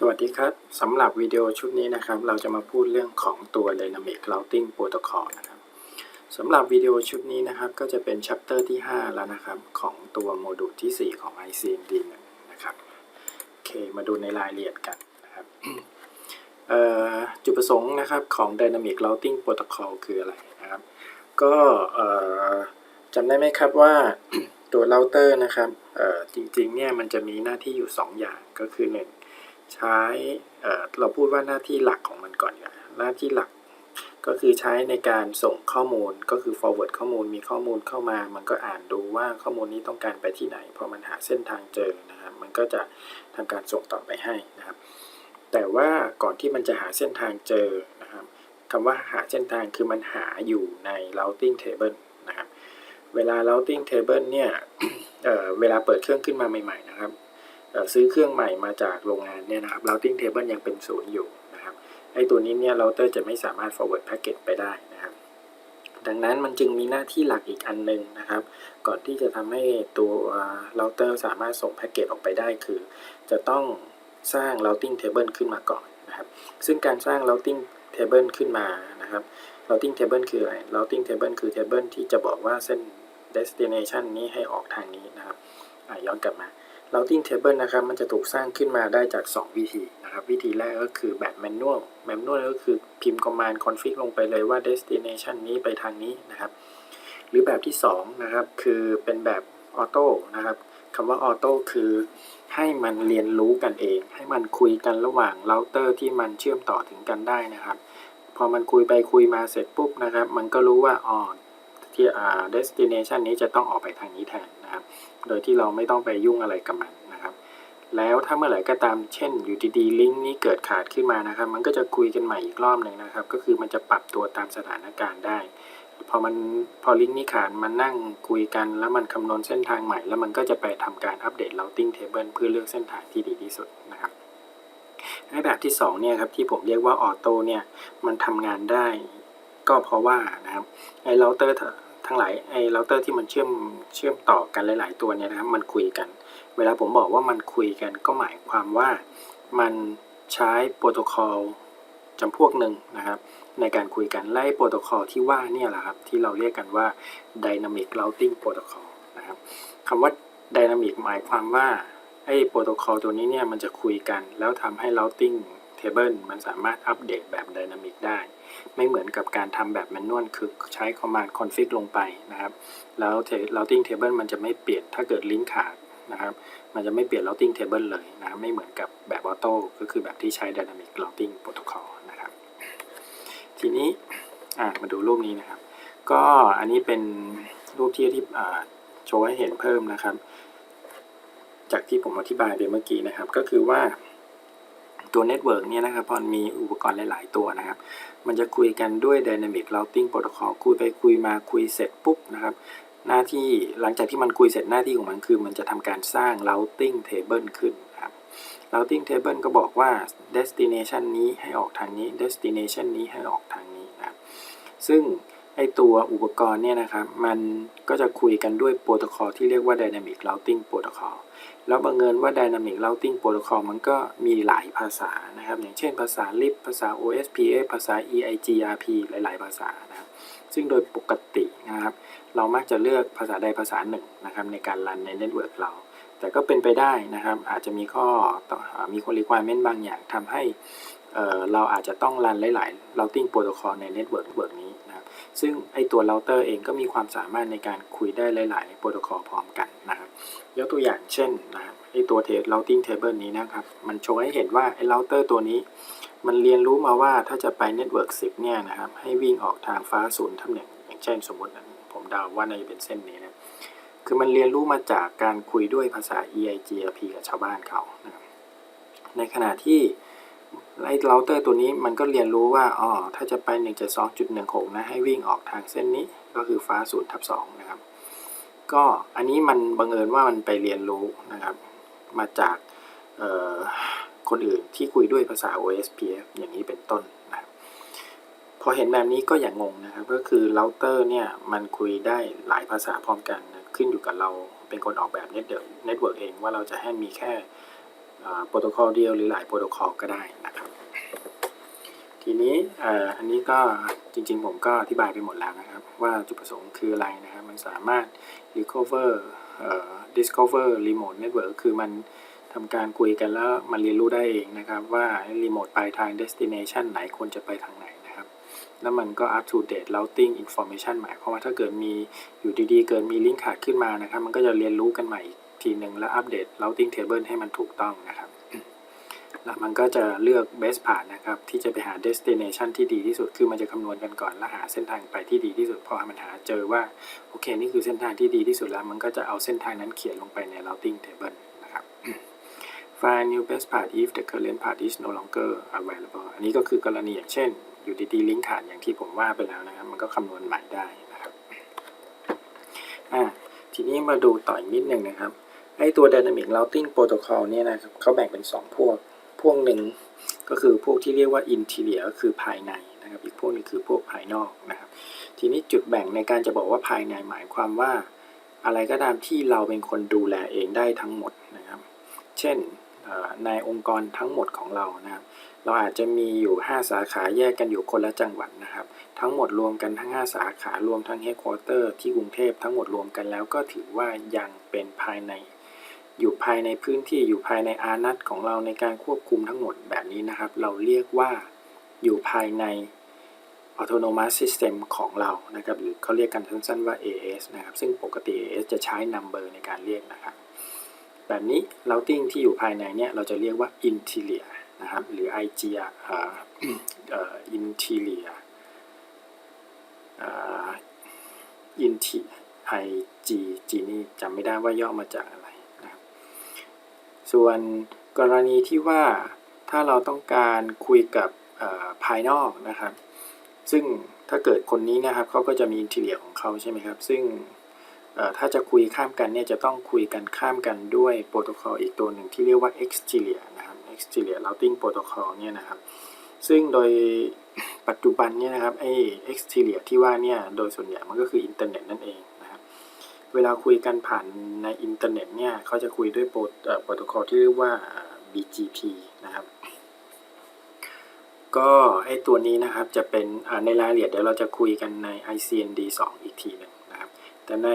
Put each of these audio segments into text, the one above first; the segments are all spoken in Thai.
สวัสดีครับสำหรับวิดีโอชุดนี้นะครับ เราจะมาพูดเรื่องของตัว Dynamic Routing Protocol นะครับสำหรับวิดีโอชุดนี้นะครับ ก็จะเป็น chapter ที่ 5 แล้วนะครับ ของตัวโมดูลที่ 4 ของ ICMD นะครับโอเคมาดูในรายละเอียดกันนะครับจุดประสงค์นะครับของ Dynamic Routing Protocol คืออะไรนะครับ ก็จำได้ไหมครับว่าตัวเราเตอร์นะครับจริงๆเนี่ยมันจะมีหน้าที่อยู่ 2 อย่างก็คือ 1 ใช้เราพูดว่าหน้าที่หลักของมันก่อนนะหน้าที่หลักก็คือใช้ในการส่งข้อมูลก็คือ forward ข้อมูลมีข้อมูลเข้ามา มันก็อ่านดูว่าข้อมูลนี้ต้องการไปที่ไหนพอมันหาเส้นทางเจอนะครับมันก็จะทำการส่งต่อไปให้นะครับ แต่ว่าก่อนที่มันจะหาเส้นทางเจอนะครับคำว่าหาเส้นทางคือมันหาอยู่ใน routing table นะครับ เวลา routing table เนี่ยเเวลาเปิดเครื่องขึ้นมาใหม่ ๆ นะครับ ซื้อเครื่องใหม่มาจากโรงงานเนี่ยนะครับ routing table ยังเป็นศูนย์อยู่นะครับไอตัวนี้เนี่ย router จะไม่สามารถ forward packet ไปได้นะครับ ดังนั้นมันจึงมีหน้าที่หลักอีกอันหนึงนะครับ ก่อนที่จะทำให้ตัว router สามารถส่งแพ็กเกจออกไปได้คือ จะต้องสร้าง routing table ขึ้นมาก่อนนะครับ ซึ่งการสร้าง routing table ขึ้นมานะครับ routing table คืออะไร routing table คือ table ที่จะบอกว่าเส้น destination นี้ให้ออกทางนี้นะครับย้อนกลับมา routing table นะครับ มันจะถูกสร้างขึ้นมาได้จาก 2 วิธีนะครับ วิธีแรกก็คือแบบ manual manual ก็คือพิมพ์ command config ลงไปเลยว่า destination นี้ไปทางนี้นะครับ หรือแบบที่ 2 นะครับ คือเป็นแบบ auto นะครับคำว่า auto คือให้มันเรียนรู้กันเอง ให้มันคุยกันระหว่าง router ที่มันเชื่อมต่อถึงกันได้นะครับ พอมันคุยไปคุยมาเสร็จปุ๊บนะครับ มันก็รู้ว่าอ๋อที่อ่า destination นี้จะต้องออกไปทางนี้แทนนะครับ โดยที่เราไม่ต้องไปยุ่งอะไรกับมันนะครับ แล้วถ้าเมื่อไหร่ก็ตามเช่นอยู่ดีๆลิงก์นี้เกิดขาดขึ้นมานะครับ มันก็จะคุยกันใหม่อีกรอบหนึ่งนะครับ ก็คือมันจะปรับตัวตามสถานการณ์ได้ พอมันพอลิงก์นี้ขาดมันนั่งคุยกันแล้วมันคำนวณเส้นทางใหม่ แล้วมันก็จะไปทำการอัปเดต routing table เพื่อเลือกเส้นทางที่ดีที่สุดนะครับในแบบที่2เนี่ยครับที่ผมเรียกว่าออโต้เนี่ยมันทำงานได้ก็เพราะว่านะครับไอ้ router ทั้งหลายไอ้เราเตอร์ที่มันเชื่อมเชื่อมต่อกันหลาย ๆ ตัวเนี่ยนะครับมันคุยกัน เวลาผมบอกว่ามันคุยกันก็หมายความว่ามันใช้โปรโตคอลจำพวกหนึ่งนะครับ ในการคุยกันไล่โปรโตคอลที่ว่าเนี่ยแหละครับที่เราเรียกกันว่า Dynamic Routing Protocol นะครับคำว่า Dynamic หมายความว่าไอ้โปรโตคอลตัวนี้เนี่ยมันจะคุยกัน แล้วทำให้ Routing Table มันสามารถอัปเดตแบบ Dynamic ได้ ไม่เหมือนกับการทำแบบแมนนวลคือใช้ command config ลงไปนะครับ แล้ว routing table มันจะไม่เปลี่ยนถ้าเกิดลิงก์ขาดนะครับ มันจะไม่เปลี่ยน routing table เลยนะไม่เหมือนกับแบบ auto ก็คือแบบที่ใช้ dynamic routing protocol นะครับ ทีนี้มาดูรูปนี้นะครับ ก็อันนี้เป็นรูปที่ที่โชว์ให้เห็นเพิ่มนะครับ จากที่ผมอธิบายไปเมื่อกี้นะครับ ก็คือว่า ตัวเน็ตเวิร์กเนี่ยนะครับพอมีอุปกรณ์หลาย ๆ ตัวนะครับ มันจะคุยกันด้วย Dynamic Routing Protocol คุยไปคุยมาคุยเสร็จปุ๊บนะครับ หน้าที่หลังจากที่มันคุยเสร็จหน้าที่ของมันคือ มันจะทำการสร้าง Routing Table ขึ้นครับ Routing Table ก็บอกว่า Destination นี้ให้ออกทางนี้ Destination นี้ให้ออกทางนี้นะครับซึ่ง ไอตัวอุปกรณ์เนี่ยนะครับมันก็จะคุยกันด้วยโปรโตคอลที่เรียกว่า Dynamic Routing Protocol แล้วบังเอิญว่า Dynamic Routing Protocol มันก็มีหลายภาษานะครับ อย่างเช่นภาษา lib ภาษา OSPF ภาษา EIGRP หลาย ๆ ภาษานะครับซึ่งโดยปกตินะครับ เรามักจะเลือกภาษาใดภาษาหนึ่งนะครับ ในการรันในเน็ตเวิร์กเรา แต่ก็เป็นไปได้นะครับ อาจจะมีข้อมีคน requirement บางอย่างทำให้เเราอาจจะต้องรันหลาย ๆ routing protocol ในเน็ตเวิร์กเวิร์กนี้ ซึ่งไอตัวเราเตอร์เองก็มีความสามารถในการคุยได้หลาย ๆ โปรโตคอลพร้อมกันนะครับยกตัวอย่างเช่นนะครับไอตัวเท routing table นี้นะครับ มันโชว์ให้เห็นว่าไอ router ตัวนี้ มันเรียนรู้มาว่าถ้าจะไป network 10 เนี่ยนะครับ ให้วิ่งออกทางฟ้าศูนย์ตำแหน่งอย่างเช่นสมมติผมเดาว่าน่าจะเป็นเส้นนี้นะคือมันเรียนรู้มาจากการคุยด้วยภาษา EIGRP กับชาวบ้านเขานะครับในขณะที่ ไอ้ router ตัวนี้มันก็เรียนรู้ว่าอ๋อถ้าจะไป 172.16 นะ ให้วิ่งออกทางเส้นนี้ก็คือฟ้าศูนย์ทับ2นะครับ ก็อันนี้มันบังเอิญว่ามันไปเรียนรู้นะครับ มาจากคนอื่นที่คุยด้วยภาษา OSPF อย่างนี้เป็นต้นนะครับพอเห็นแบบนี้ก็อย่างงงนะครับ ก็คือเราเตอร์เนี่ยมันคุยได้หลายภาษาพร้อมกันนะขึ้นอยู่กับเราเป็นคนออกแบบเน็ตเวิร์กเองว่าเราจะให้มีแค่ โปรโตคอลเดียวหรือหลายโปรโตคอลก็ได้นะครับ ทีนี้อันนี้ก็จริง ๆ ผมก็อธิบายไปหมดแล้วนะครับ ว่าจุดประสงค์คืออะไรนะครับ มันสามารถ recover เอ่อ discover remote network คือมันทำการคุยกันแล้วมันเรียนรู้ได้เองนะครับ ว่า remote ปลายทาง destination ไหนควรจะไปทางไหนนะครับ แล้วมันก็ up to date routing information หมายความว่าถ้าเกิดมีอยู่ดีๆ เกิดมีลิงก์ขาดขึ้นมานะครับ มันก็จะเรียนรู้กันใหม่อีก ทีหนึ่งแล้วอัปเดต routing table ให้มันถูกต้องนะครับ แล้วมันก็จะเลือก best path นะครับ ที่จะไปหา destination ที่ดีที่สุด คือมันจะคำนวณกันก่อน แล้วหาเส้นทางไปที่ดีที่สุด พอมันหาเจอว่า โอเค นี่คือเส้นทางที่ดีที่สุดแล้ว มันก็จะเอาเส้นทางนั้นเขียนลงไปใน routing table นะครับ find new best path if the current path is no longer available อันนี้ก็คือกรณีอย่างเช่น อยู่ดีๆลิงก์ขาดอย่างที่ผมว่าไปแล้วนะครับ มันก็คำนวณใหม่ได้นะครับ อ่า ทีนี้มาดูต่ออีกนิดหนึ่งนะครับ ไอตัว Dynamic Routing Protocol เนี่ยนะครับเขาแบ่งเป็น 2 พวก พวกหนึ่งก็คือพวกที่เรียกว่า Interior ก็คือภายในนะครับ อีกพวกหนึงคือพวกภายนอกนะครับ ทีนี้จุดแบ่งในการจะบอกว่าภายในหมายความว่า อะไรก็ตามที่เราเป็นคนดูแลเองได้ทั้งหมดนะครับ เช่นในองค์กรทั้งหมดของเรานะครับ เราอาจจะมีอยู่ 5 สาขาแยกกันอยู่คนละจังหวัดนะครับ ทั้งหมดรวมกันทั้ง 5 สาขารวมทั้งเฮดค q อเตอร์ที่กรุงเทพทั้งหมดรวมกันแล้วก็ถือว่ายังเป็นภายใน อยู่ภายในพื้นที่อยู่ภายในอานัตของเราในการควบคุมทั้งหมดแบบนี้นะครับ เราเรียกว่าอยู่ภายใน autonomous system ของเรานะครับหรือเขาเรียกกันสั้นๆว่า AS นะครับ ซึ่งปกติ AS จะใช้ number ในการเรียกนะครับ แบบนี้ routing ที่อยู่ภายในเนี่ยเราจะเรียกว่า interior นะครับ หรือ IGR เอ่อเอ่อ interior เอ่อ inti IG G นี่จำไม่ได้ว่าย่อมาจากอะไร ส่วนกรณีที่ว่าถ้าเราต้องการคุยกับภายนอกนะครับ ซึ่งถ้าเกิดคนนี้นะครับเขาก็จะมีอินทีเลียของเขาใช่ไหมครับ ซึ่งถ้าจะคุยข้ามกันเนี่ยจะต้องคุยกันข้ามกันด้วยโปรโตคอลอีกตัวหนึ่งที่เรียกว่า exterior นะครับ exterior routing protocol เนี่ยนะครับ ซึ่งโดยปัจจุบันเนี่ยนะครับไอ้ exterior ที่ว่าเนี่ยโดยส่วนใหญ่มันก็คืออินเทอร์เน็ตนั่นเอง เวลาคุยกันผ่านในอินเทอร์เน็ตเนี่ยเขาจะคุยด้วยโปรโปรโตคอลที่เรียกว่า BGP นะครับ ก็ไอตัวนี้นะครับจะเป็นในรายละเอียดเดี๋ยวเราจะคุยกันใน ICND 2 อีกทีหนึ่งนะครับ แต่ใน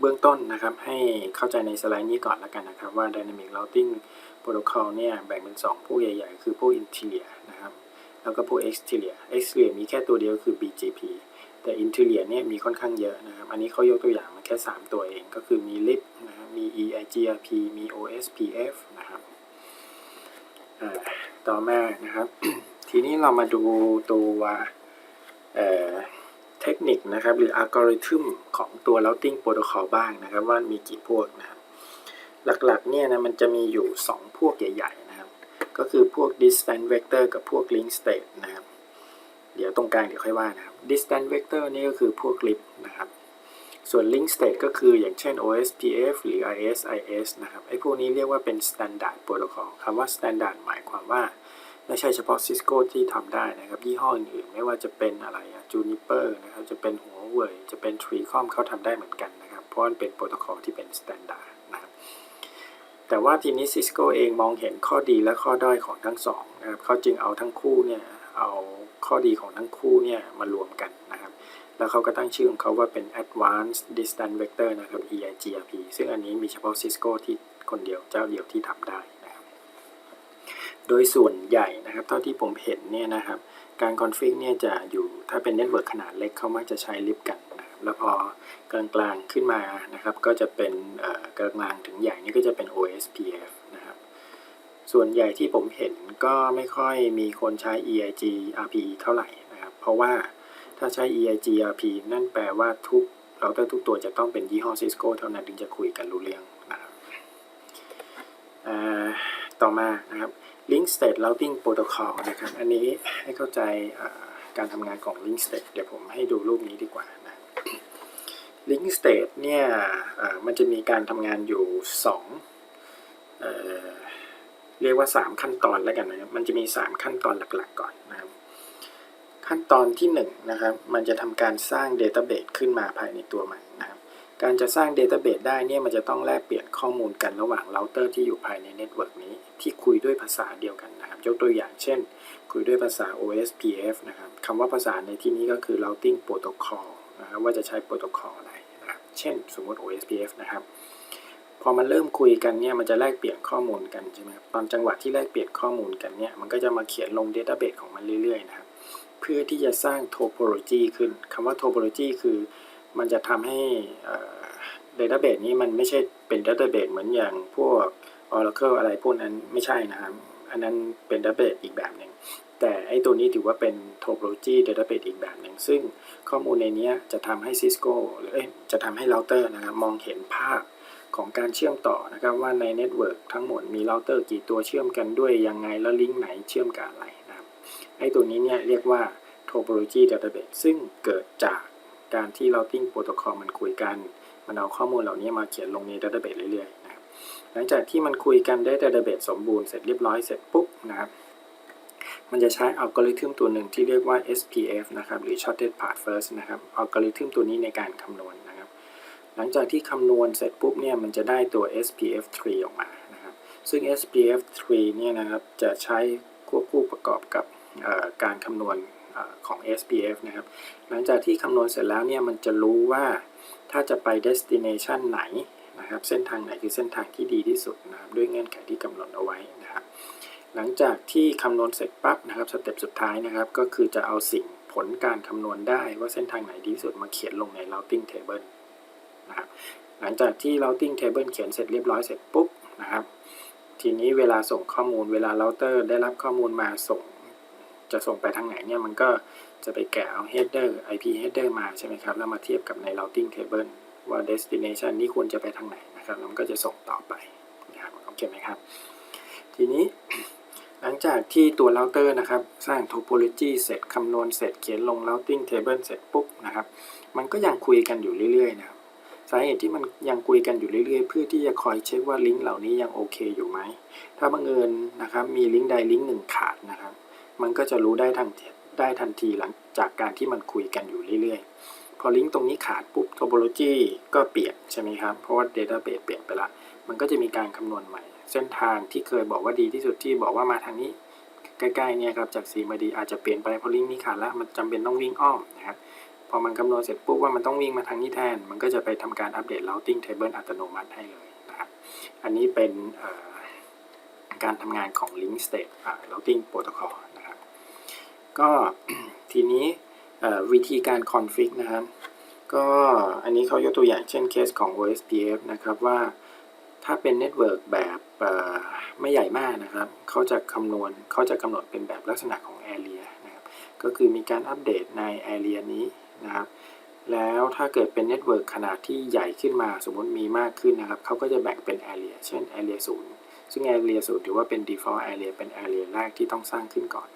เบื้องต้นนะครับให้เข้าใจในสไลด์นี้ก่อนแล้วกันนะครับ ว่า Dynamic Routing Protocol เนี่ยแบ่งเป็น 2 พวกใหญ่ ๆ คือพวก Interior นะครับ แล้วก็พวก Exterior Exterior มีแค่ตัวเดียวคือ BGP แต่ Interior เนี่ยมีค่อนข้างเยอะนะครับ อันนี้เขายกตัวอย่างมาแค่ 3 ตัวเอง ก็คือมี LIP นะครับมี EIGRP มี OSPF นะครับต่อมานะครับ ทีนี้เรามาดูตัวเเทคนิคนะครับ หรืออัลกอริทึมของตัว routing protocol บ้างนะครับ ว่ามีกี่พวกนะครับ หลักๆเนี่ยนะมันจะมีอยู่ 2 พวกใหญ่ ๆ นะครับ ก็คือพวก distance vector กับพวก link state นะครับ เดี๋ยวตรงกลางเดี๋ยวค่อยว่านะครับ distance vector นี่ก็คือพวก lip นะครับ ส่วน link state ก็คืออย่างเช่น OSPF หรือ ISIS นะครับ ไอ้พวกนี้เรียกว่าเป็น standard protocol คำว่า standard หมายความว่า ไม่ใช่เฉพาะ Cisco ที่ทำได้นะครับ ยี่ห้ออื่นๆไม่ว่าจะเป็นอะไรอะ Juniper นะครับ จะเป็น Huawei จะเป็น Tricom เขาทำได้เหมือนกันนะครับ เพราะมันเป็นโปรโตคอลที่เป็น standard นะครับแต่ว่าทีนี้ Cisco เองมองเห็นข้อดีและข้อด้อยของทั้งสองนะครับเขาจึงเอาทั้งคู่เนี่ยเอา ข้อดีของทั้งคู่เนี่ยมารวมกันนะครับ แล้วเขาก็ตั้งชื่อของเขาว่าเป็น Advanced Distance Vector นะครับ EIGRP ซึ่งอันนี้มีเฉพาะ Cisco ที่คนเดียวเจ้าเดียวที่ทำได้นะครับ โดยส่วนใหญ่นะครับเท่าที่ผมเห็นเนี่ยนะครับ การคอนฟิกเนี่ยจะอยู่ถ้าเป็นเน็ตเวิร์กขนาดเล็กเขามักจะใช้ลิฟต์กันนะครับแล้วพอกลางๆขึ้นมานะครับ ก็จะเป็นกลางๆถึงใหญ่นี่ก็จะเป็น OSPF ส่วนใหญ่ที่ผมเห็นก็ไม่ค่อยมีคนใช้ EIGRP เท่าไหร่นะครับ เพราะว่าถ้าใช้ EIGRP นั่นแปลว่าทุกเราเตอร์ทุกตัวจะต้องเป็นยี่ห้อ Cisco เท่านั้นถึงจะคุยกันรู้เรื่องนะครับต่อมานะครับ Link State Routing Protocol นะครับ อันนี้ให้เข้าใจการทำงานของ Link State เดี๋ยวผมให้ดูรูปนี้ดีกว่านะ Link State เนี่ยมันจะมีการทำงานอยู่2 เรียกว่า 3 ขั้นตอนแล้วกันนะครับ มันจะมี 3 ขั้นตอนหลักๆก่อนนะครับ ขั้นตอนที่1นะครับ มันจะทำการสร้าง Database ขึ้นมาภายในตัวมันนะครับ การจะสร้าง Database ได้เนี่ยมันจะต้องแลกเปลี่ยนข้อมูลกันระหว่างเราเตอร์ที่อยู่ภายในเน็ตเวิร์กนี้ที่คุยด้วยภาษาเดียวกันนะครับ ยกตัวอย่างเช่น คุยด้วยภาษา OSPF นะครับคำว่าภาษาในที่นี้ก็คือ routing protocol นะครับว่าจะใช้โปรโตคอลอะไรนะครับ เช่น สมมติ OSPF นะครับ พอมันเริ่มคุยกันเนี่ยมันจะแลกเปลี่ยนข้อมูลกันใช่ไหมครับตอนจังหวะที่แลกเปลี่ยนข้อมูลกันเนี่ยมันก็จะมาเขียนลง Database ของมันเรื่อยๆนะครับเพื่อที่จะสร้าง topology ขึ้นคำว่า topology คือมันจะทำให้เอ่อ database นี้มันไม่ใช่เป็น database เหมือนอย่างพวก Oracle อะไรพวกนั้นไม่ใช่นะครับอันนั้นเป็น database อีกแบบหนึ่งแต่ไอ้ตัวนี้ถือว่าเป็น topology database อีกแบบหนึ่งซึ่งข้อมูลในนี้จะทำให้ Cisco หรือจะทำให้ router นะครับมองเห็นภาพ ของการเชื่อมต่อนะครับว่าใน network ทั้งหมดมี router กี่ตัวเชื่อมกันด้วยยังไงแล้วลิงก์ไหนเชื่อมกับอะไรนะครับไอ้ตัวนี้เนี่ยเรียกว่า topology database ซึ่งเกิดจากการที่ routing protocol มันคุยกัน มันเอาข้อมูลเหล่านี้มาเขียนลงใน database เรื่อยๆนะครับหลังจากที่มันคุยกันได้ database สมบูรณ์เสร็จเรียบร้อยเสร็จปุ๊บนะครับมันจะใช้อัลกอริทึมตัวหนึ่งที่เรียกว่า SPF นะครับหรือ shorted path first นะครับอัลกอริทึมตัวนี้ในการคำนวณ หลังจากที่คำนวณเสร็จปุ๊บเนี่ยมันจะได้ตัว SPF 3ออกมานะครับซึ่ง SPF 3เนี่ยนะครับจะใช้ควบคู่ประกอบกับการคำนวณของ SPF นะครับหลังจากที่คำนวณเสร็จแล้วเนี่ยมันจะรู้ว่าถ้าจะไป destination ไหนนะครับเส้นทางไหนคือเส้นทางที่ดีที่สุดนะครับด้วยเงื่อนไขที่กำหนดเอาไว้นะครับหลังจากที่คำนวณเสร็จปั๊บนะครับสเต็ปสุดท้ายนะครับก็คือจะเอาสิ่งผลการคำนวณได้ว่าเส้นทางไหนดีที่สุดมาเขียนลงใน routing table นะครับหลังจากที่ routing table เขียนเสร็จเรียบร้อยเสร็จปุ๊บนะครับทีนี้เวลาส่งข้อมูลเวลา router ได้รับข้อมูลมาส่ง จะส่งไปทางไหนเนี่ยมันก็จะไปแกะเอา header IP header มาใช่ไหมครับแล้วมาเทียบกับใน routing table ว่า destination นี้ควรจะไปทางไหนนะครับแล้วมันก็จะส่งต่อไปนะครับโอเคไหมครับ ทีนี้หลังจากที่ตัว router นะครับ สร้าง topology เสร็จคำนวณเสร็จเขียนลง routing table เสร็จปุ๊บนะครับ มันก็ยังคุยกันอยู่เรื่อยๆนะ สาเหตุที่มันยังคุยกันอยู่เรื่อยๆ เพื่อที่จะคอยเช็คว่าลิงก์เหล่านี้ยังโอเคอยู่ไหม ถ้าบังเอิญนะครับมีลิงก์ใดลิงก์หนึ่งขาดนะครับ มันก็จะรู้ได้ทันได้ทันทีหลังจากการที่มันคุยกันอยู่เรื่อยๆ พอลิงก์ตรงนี้ขาดปุ๊บ topology ก็เปลี่ยนใช่ไหมครับ เพราะว่า database เปลี่ยนไปละ มันก็จะมีการคำนวณใหม่ เส้นทางที่เคยบอกว่าดีที่สุดที่บอกว่ามาทางนี้ใกล้ๆเนี่ยครับจากสีมาดีอาจจะเปลี่ยนไปเพราะลิงก์นี้ขาดแล้วมันจำเป็นต้องวิ่งอ้อมนะครับ พอมันคำนวณเสร็จปุ๊บว่ามันต้องวิ่งมาทางนี้แทน มันก็จะไปทำการอัปเดต routing table อัตโนมัติให้เลยนะครับ อันนี้เป็นการทำงานของ link state อ่า routing protocol นะครับ ก็ทีนี้วิธีการ config นะครับ ก็อันนี้เขายกตัวอย่างเช่นเคสของ OSPF นะครับว่าถ้าเป็นเน็ตเวิร์กแบบไม่ใหญ่มากนะครับ เขาจะคำนวณเขาจะกำหนดเป็นแบบลักษณะของ area นะครับ ก็คือมีการอัปเดตใน area นี้ นะครับ แล้วถ้าเกิดเป็นเน็ตเวิร์กขนาดที่ใหญ่ขึ้นมาสมมติมีมากขึ้นนะครับเขาก็จะแบ่งเป็น area เช่น area 0 ซึ่ง area 0ถือว่าเป็น default area เป็น area แรกที่ต้องสร้างขึ้นก่อน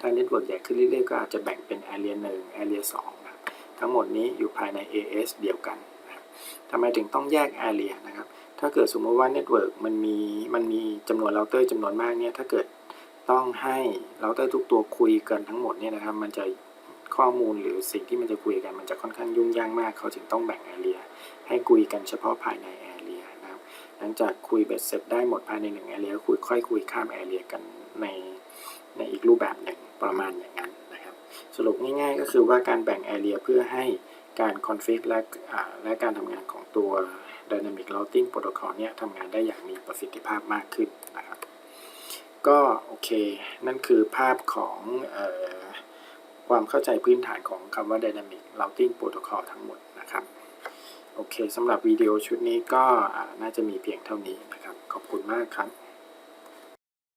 ถ้าเน็ตเวิร์กใหญ่ขึ้นเรื่อยๆก็อาจจะแบ่งเป็น area 1 area 2นะครับทั้งหมดนี้อยู่ภายใน AS เดียวกันนะครับทำไมถึงต้องแยก area นะครับถ้าเกิดสมมติว่าเน็ตเวิร์กมันมีมันมีจำนวนเราเตอร์จำนวนมากเนี่ยถ้าเกิดต้องให้เราเตอร์ทุกตัวคุยกันทั้งหมดเนี่ยนะครับ มันจะ ข้อมูลหรือสิ่งที่มันจะคุยกันมันจะค่อนข้างยุ่งยากมาก เขาจึงต้องแบ่ง area ให้คุยกันเฉพาะภายใน area นะครับ หลังจากคุยเบ็ดเสร็จได้หมดภายในหนึ่ง area ก็คุยค่อยคุยข้าม area กันในในอีกรูปแบบหนึ่งประมาณอย่างนั้นนะครับ สรุปง่ายๆ ก็คือว่าการแบ่ง area เพื่อให้การคอนฟิกและและการทำงานของตัว Dynamic Routing Protocol เนี่ยทำงานได้อย่างมีประสิทธิภาพมากขึ้นนะครับ ก็โอเค นั่นคือภาพของออ ความเข้าใจพื้นฐานของคำว่า Dynamic Routing Protocol ทั้งหมดนะครับ โอเคสำหรับวิดีโอชุดนี้ก็น่าจะมีเพียงเท่านี้นะครับ ขอบคุณมากครับ